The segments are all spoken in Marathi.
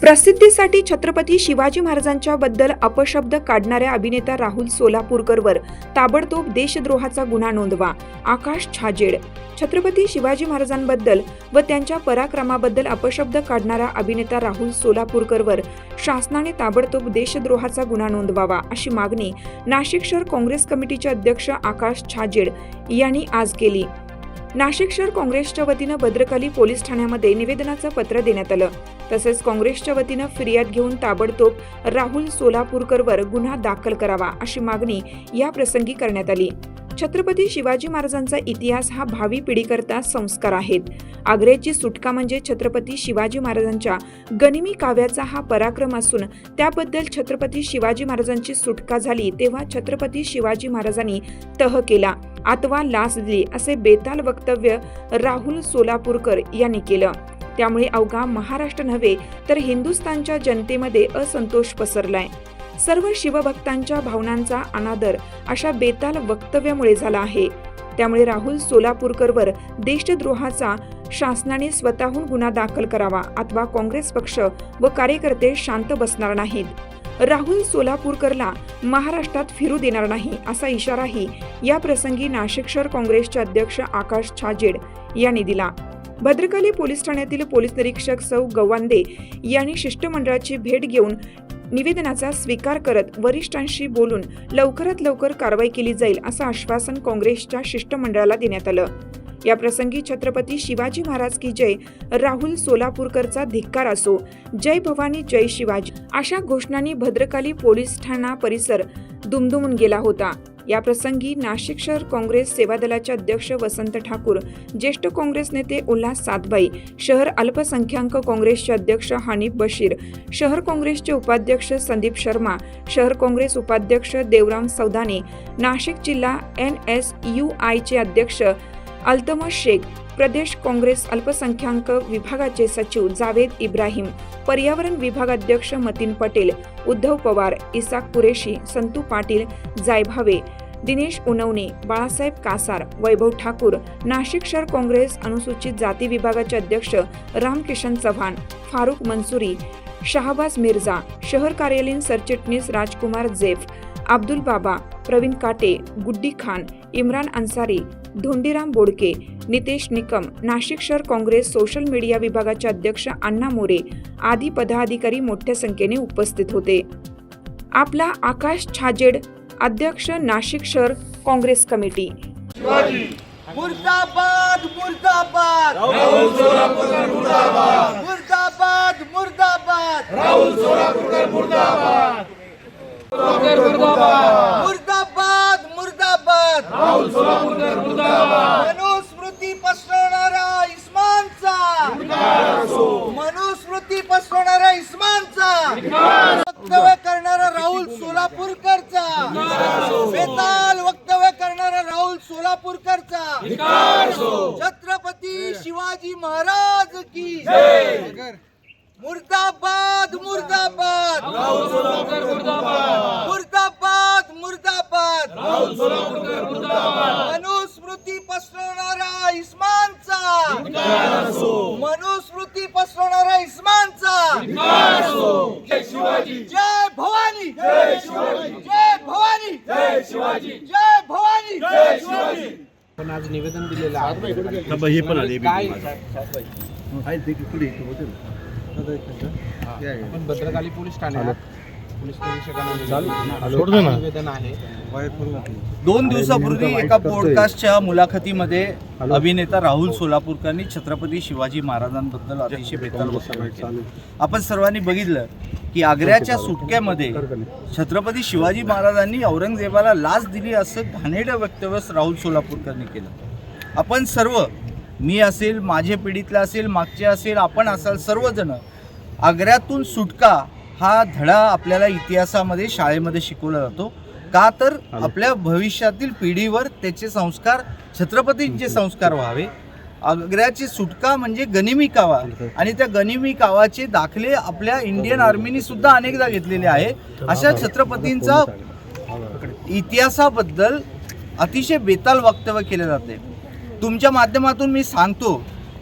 प्रसिद्धीसाठी छत्रपती शिवाजी महाराजांच्या बद्दल अपशब्द काढणाऱ्या अभिनेता राहुल सोलापूरकरवर ताबडतोब देशद्रोहाचा गुन्हा नोंदवा आकाश छाजेड. छत्रपती शिवाजी महाराजांबद्दल व त्यांच्या पराक्रमाबद्दल अपशब्द काढणारा अभिनेता राहुल सोलापूरकरवर शासनाने ताबडतोब देशद्रोहाचा गुन्हा नोंदवावा अशी मागणी नाशिक शहर काँग्रेस कमिटीचे अध्यक्ष आकाश छाजेड यांनी आज केली. नाशिक शहर काँग्रेसच्या वतीनं भद्रकाली पोलीस ठाण्यामध्ये निवेदनाचं पत्र देण्यात आलं. तसेच काँग्रेसच्या वतीनं फिर्याद घेऊन ताबडतोब राहुल सोलापूरकरवर गुन्हा दाखल करावा अशी मागणी या प्रसंगी करण्यात आली. छत्रपती शिवाजी महाराजांचा इतिहास हा भावी पिढीकरता संस्कार आहेत. आग्र्याची सुटका म्हणजे छत्रपती शिवाजी महाराजांच्या गनिमी काव्याचा हा पराक्रम असून त्याबद्दल छत्रपती शिवाजी महाराजांची सुटका झाली तेव्हा छत्रपती शिवाजी महाराजांनी तह केला. अथवा लाच दिली असे बेताल वक्तव्य राहुल सोलापूरकर यांनी केलं. त्यामुळे अवघा महाराष्ट्र नव्हे तर हिंदुस्थानच्या जनतेमध्ये असंतोष पसरलाय. सर्व शिवभक्तांच्या भावनांचा अनादर अशा बेताल वक्तव्यामुळे झाला आहे. त्यामुळे राहुल सोलापूरकरवर देशद्रोहाचा शासनाने स्वतःहून गुन्हा दाखल करावा अथवा काँग्रेस पक्ष व कार्यकर्ते शांत बसणार नाहीत. राहुल सोलापूरकरला महाराष्ट्रात फिरू देणार नाही असा इशाराही या प्रसंगी नाशिक शहर काँग्रेसचे अध्यक्ष आकाश छाजेड यांनी दिला. भद्रकाली पोलीस ठाण्यातील पोलीस निरीक्षक सौ गवांदे यांनी शिष्टमंडळाची भेट घेऊन निवेदनाचा स्वीकार करत वरिष्ठांशी बोलून लवकरात लवकर कारवाई केली जाईल असं आश्वासन काँग्रेसच्या शिष्टमंडळाला देण्यात आलं. या प्रसंगी छत्रपती शिवाजी महाराज की जय राहुल सोलापूरकरचा धिक्कार असो जय भवानी जय शिवाजी अशा घोषणांनी भद्रकाली पोलीस ठाणा परिसर दुमदुमून गेला होता. या प्रसंगी नाशिक शहर काँग्रेस सेवा दलाचे अध्यक्ष वसंत ठाकूर ज्येष्ठ काँग्रेस नेते उल्हास सातबाई शहर अल्पसंख्याक काँग्रेसचे अध्यक्ष हानिफ बशीर शहर काँग्रेसचे उपाध्यक्ष संदीप शर्मा शहर काँग्रेस उपाध्यक्ष देवराम सौदाने नाशिक जिल्हा एन एस यू आयचे अध्यक्ष अल्तमस शेख प्रदेश काँग्रेस अल्पसंख्याक विभागाचे सचिव जावेद इब्राहिम पर्यावरण विभागाध्यक्ष मतीन पटेल उद्धव पवार इसाक कुरेशी संतू पाटील जायभावे दिनेश उनवणे बाळासाहेब कासार वैभव ठाकूर नाशिक शहर काँग्रेस अनुसूचित जाती विभागाचे अध्यक्ष रामकिशन चव्हाण फारुख मंसुरी शहाबाज मिर्झा शहर कार्यालयीन सरचिटणीस राजकुमार जेफ अब्दुल बाबा प्रवीण काटे गुड्डी खान इम्रान अन्सारी धोंडीराम बोडके नितेश निकम नाशिक शहर काँग्रेस सोशल मीडिया विभागाचे अध्यक्ष अण्णा मोरे आदी पदाधिकारी मोठ्या संख्येने उपस्थित होते. आपला आकाश छाजेड अध्यक्ष नाशिक शहर काँग्रेस कमिटी. मुर्दाबाद मुर्दाबाद. मुर्दाबाद. मुर्दाबाद मुर्दाबाद. मुर्दाबाद. मनुस्मृती पसरवणारा इस्मानचा. मनुस्मृती पसरवणारा इस्मानचा. वक्तव्य करणारा राहुल सोलापूरकरचा. बेताल वक्तव्य करणारा राहुल सोलापूरकरचा. छत्रपती शिवाजी महाराज की मुर्दाबाद मुर्दाबाद मुर्दाबाद मुर्दाबाद मनुस्मृती पसरवणारा इस्मानचा. मनुस्मृती पसरवणारा इस्मानचा. जय भवानी. जय भवानी. जय भवानी. पण आज निवेदन दिलेलं आहे. हे पण आले काय? पुढे. आपण भद्रकाली पोलीस ठाण्यात पोलीस निरीक्षकांना सोड दे ना. निवेदन आहे. दोन दिवसापूर्वी एका पॉडकास्टच्या मुलाखतीमध्ये अभिनेता राहुल सोलापूरकरांनी छत्रपती शिवाजी महाराजांबद्दल अतिशय बेताल वक्तव्य केलं. आपण सर्वांनी बघितलं की आग्र्याच्या सुटक्यामध्ये छत्रपती शिवाजी महाराजांनी औरंगजेबाला लाच दिली असं घाणेरडं वक्तव्य राहुल सोलापूरकरांनी केलं. आपण सर्व मी असेल माझ्या पिढीतला असेल मागचे असेल आपण असाल सर्वजण आग्र्यातून सुटका हा धडा आपल्याला इतिहासामध्ये शाळेमध्ये शिकवला जातो. का तर आपल्या भविष्यातील पिढीवर त्याचे संस्कार छत्रपतींचे संस्कार व्हावे. आग्र्याची सुटका म्हणजे गनिमी कावा. आणि त्या गनिमी कावाचे दाखले आपल्या इंडियन आर्मीनी सुद्धा अनेकदा घेतलेले आहे. अशा छत्रपतींचा इतिहासाबद्दल अतिशय बेताल वक्तव्य केले जाते. तुमच्या माध्यमातून मी सांगतो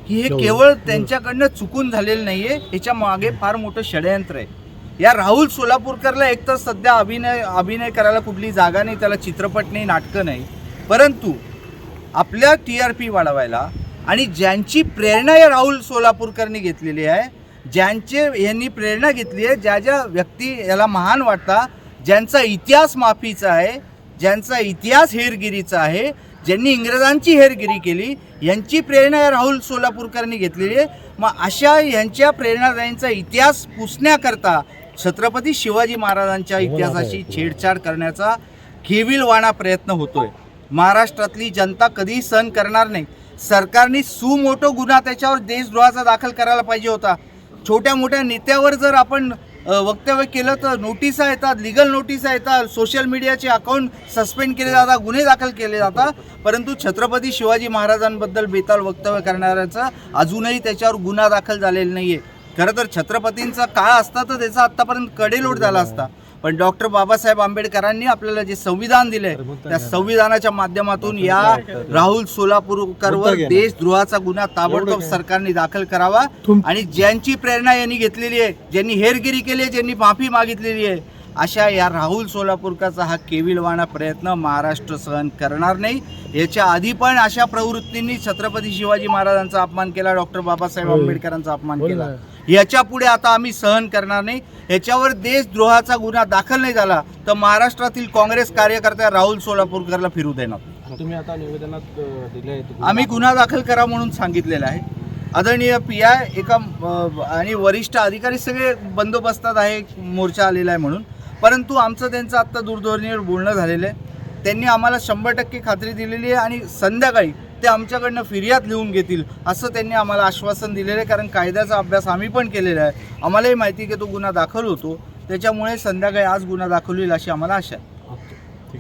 की हे केवळ. त्यांच्याकडनं चुकून झालेलं नाहीये. ह्याच्या मागे फार मोठं षडयंत्र आहे. या राहुल सोलापूरकरला एक तर सध्या अभिनय अभिनय करायला कुठली जागा नाही त्याला चित्रपट नाही नाटकं नाही. परंतु आपल्या टी आर पी वाढवायला आणि ज्यांची प्रेरणा या राहुल सोलापूरकरनी घेतलेली आहे ज्यांचे यांनी प्रेरणा घेतली आहे ज्या ज्या व्यक्ती याला महान वाटता ज्यांचा इतिहास माफीचा आहे ज्यांचा इतिहास हेरगिरीचा आहे ज्यांनी इंग्रजांची हेरगिरी केली यांची प्रेरणा या राहुल सोलापूरकरांनी घेतलेली आहे. मग अशा यांच्या प्रेरणादायींचा इतिहास पुसण्याकरता छत्रपती शिवाजी महाराजांच्या इतिहासाशी छेडछाड करण्याचा केविलवाणा प्रयत्न होतोय. महाराष्ट्रातली जनता कधीही सहन करणार नाही. सरकारने सुमोठो गुन्हा त्याच्यावर देशद्रोहाचा दाखल करायला पाहिजे होता. छोट्या मोठ्या नेत्यावर जर आपण वक्तव्य केलं तर नोटिसा येतात लिगल नोटिसा येतात सोशल मीडियाचे अकाउंट सस्पेंड केले जातात गुन्हे दाखल केले जातात. परंतु छत्रपती शिवाजी महाराजांबद्दल बेताल वक्तव्य करणाऱ्याचा अजूनही त्याच्यावर गुन्हा दाखल झालेला नाही आहे खरं तर छत्रपतींचा काळ असता तर त्याचा आत्तापर्यंत कडेलोट झाला असता. पण डॉक्टर बाबासाहेब आंबेडकरांनी आपल्याला जे संविधान दिले त्या संविधानाच्या माध्यमातून या राहुल सोलापूरकरवर देशद्रोहाचा गुन्हा ताबडतोब सरकारने दाखल करावा. आणि ज्यांची प्रेरणा यांनी घेतलेली आहे ज्यांनी हेरगिरी केली आहे ज्यांनी माफी मागितलेली आहे अशा या राहुल सोलापूरकरचा हा केविलवाणा प्रयत्न महाराष्ट्र सहन करणार नाही. याच्या आधी पण अशा प्रवृत्तींनी छत्रपती शिवाजी महाराजांचा अपमान केला डॉक्टर बाबासाहेब आंबेडकरांचा अपमान केला. याच्यापुढे आता आम्ही सहन करणार नाही. याच्यावर देशद्रोहाचा गुन्हा दाखल नाही झाला तर महाराष्ट्रातील काँग्रेस कार्यकर्त्या राहुल सोलापूरकरला फिरू देणार. तुम्ही आता निवेदनात आम्ही गुन्हा दाखल करा म्हणून सांगितलेलं आहे. आदरणीय पी आय एका आणि वरिष्ठ अधिकारी सगळे बंदोबस्तात आहे मोर्चा आलेला आहे म्हणून. परंतु आमचं त्यांचं आत्ता दूरध्वनीवर बोलणं झालेलं आहे. त्यांनी आम्हाला शंभर टक्के खात्री दिलेली आहे आणि संध्याकाळी ते आमच्याकडनं फिर्याद लिहून घेतील असं त्यांनी आम्हाला आश्वासन दिलेलं आहे. कारण कायद्याचा अभ्यास आम्ही पण केलेला आहे. आम्हालाही माहिती आहे की तो गुन्हा दाखल होतो. त्याच्यामुळे संध्याकाळी आज गुन्हा दाखल होईल अशी आम्हाला आशा आहे.